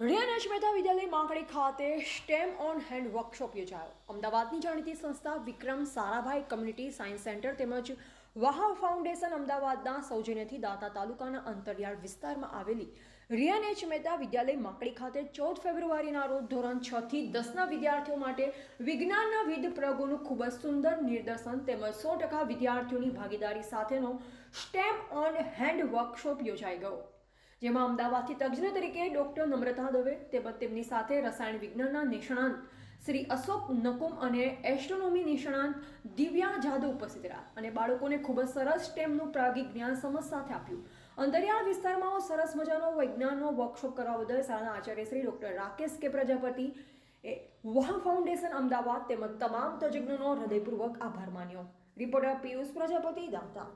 રિયાનેશ મહેતા વિદ્યાલય માંકડી ખાતે stem on hand workshop યોજાયો. અમદાવાદની જાણીતી સંસ્થા Vikram Sarabhai community science centre તેમજ વાહા ફાઉન્ડેશન અમદાવાદના સૌજન્યથી દાતા તાલુકાના અંતરિયાળ વિસ્તારમાં આવેલી રિયાનેશ મહેતા વિદ્યાલય માકડી ખાતે ચૌદ ફેબ્રુઆરીના રોજ ધોરણ છ થી દસના વિદ્યાર્થીઓ માટે વિજ્ઞાનના વિવિધ પ્રયોગોનું ખૂબ જ સુંદર નિદર્શન તેમજ સો ટકા વિદ્યાર્થીઓની ભાગીદારી સાથેનો સ્ટેમ ઓન હેન્ડ વર્કશોપ યોજાઈ ગયો. જેમાં અમદાવાદથી તજજ્ઞ તરીકે ડોક્ટર નમ્રતા દવે તેમજ તેમની સાથે રસાયણ વિજ્ઞાનના નિષ્ણાંત શ્રી અશોક નકુમ અને એસ્ટ્રોનોમી નિષ્ણાંત દિવ્યા જાદવ ઉપસ્થિત રહ્યા અને બાળકોને ખૂબ જ સરસ સ્ટેમનું પ્રાયોગિક જ્ઞાન સમજ સાથે આપ્યું. અંતરિયાળ વિસ્તારમાં સરસ મજાનો વિજ્ઞાનનો વર્કશોપ કરવા બદલ શાળાના આચાર્ય શ્રી ડૉક્ટર રાકેશ કે પ્રજાપતિ એ વાહ ફાઉન્ડેશન અમદાવાદ તેમજ તમામ તજજ્ઞોનો હૃદયપૂર્વક આભાર માન્યો. રિપોર્ટર પિયુષ પ્રજાપતિ, દાંતા.